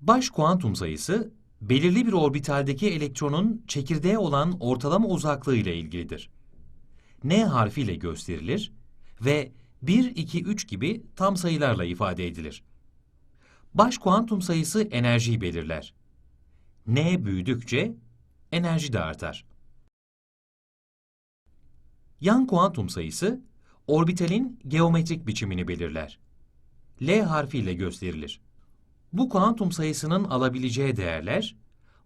Baş kuantum sayısı, belirli bir orbitaldeki elektronun çekirdeğe olan ortalama uzaklığı ile ilgilidir. N harfiyle gösterilir ve 1, 2, 3 gibi tam sayılarla ifade edilir. Baş kuantum sayısı enerjiyi belirler. N büyüdükçe enerji de artar. Yan kuantum sayısı, orbitalin geometrik biçimini belirler. L harfiyle gösterilir. Bu kuantum sayısının alabileceği değerler,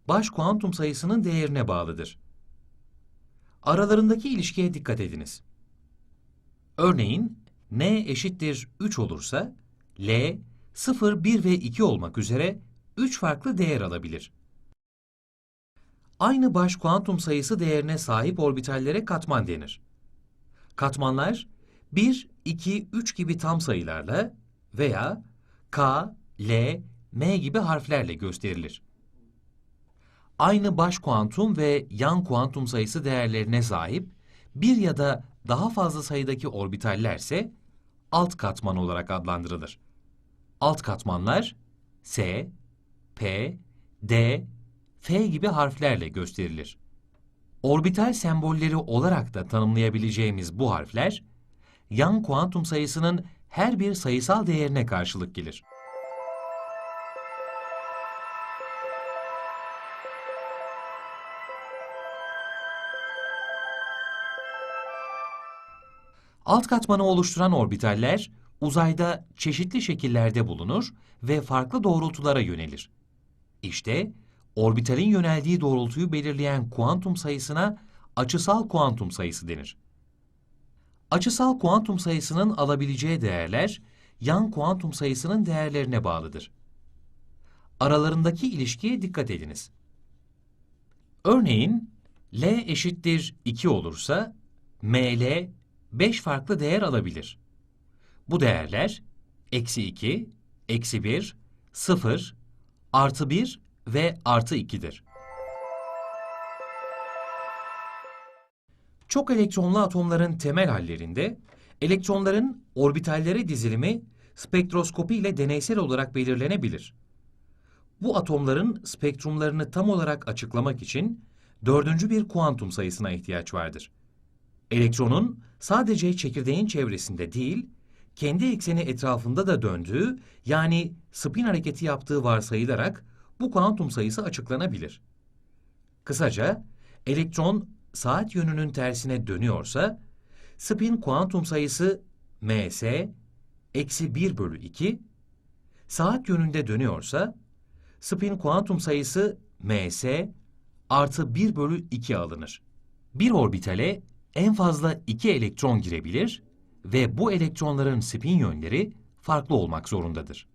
baş kuantum sayısının değerine bağlıdır. Aralarındaki ilişkiye dikkat ediniz. Örneğin, n eşittir 3 olursa, L, 0, 1 ve 2 olmak üzere 3 farklı değer alabilir. Aynı baş kuantum sayısı değerine sahip orbitallere katman denir. Katmanlar 1, 2, 3 gibi tam sayılarla veya K, L, M gibi harflerle gösterilir. Aynı baş kuantum ve yan kuantum sayısı değerlerine sahip bir ya da daha fazla sayıdaki orbitaller ise alt katman olarak adlandırılır. Alt katmanlar S, P, D, F gibi harflerle gösterilir. Orbital sembolleri olarak da tanımlayabileceğimiz bu harfler, yan kuantum sayısının her bir sayısal değerine karşılık gelir. Alt katmanı oluşturan orbitaller uzayda çeşitli şekillerde bulunur ve farklı doğrultulara yönelir. İşte orbitalin yöneldiği doğrultuyu belirleyen kuantum sayısına açısal kuantum sayısı denir. Açısal kuantum sayısının alabileceği değerler yan kuantum sayısının değerlerine bağlıdır. Aralarındaki ilişkiye dikkat ediniz. Örneğin L eşittir 2 olursa ML 5 farklı değer alabilir. Bu değerler eksi 2, eksi 1, 0, artı 1 ve artı 2'dir. Çok elektronlu atomların temel hallerinde elektronların orbitallere dizilimi spektroskopi ile deneysel olarak belirlenebilir. Bu atomların spektrumlarını tam olarak açıklamak için dördüncü bir kuantum sayısına ihtiyaç vardır. Elektronun sadece çekirdeğin çevresinde değil, kendi ekseni etrafında da döndüğü yani spin hareketi yaptığı varsayılarak bu kuantum sayısı açıklanabilir. Kısaca, elektron saat yönünün tersine dönüyorsa, spin kuantum sayısı ms eksi 1 bölü 2, saat yönünde dönüyorsa, spin kuantum sayısı ms artı 1 bölü 2 alınır. Bir orbitale en fazla 2 elektron girebilir ve bu elektronların spin yönleri farklı olmak zorundadır.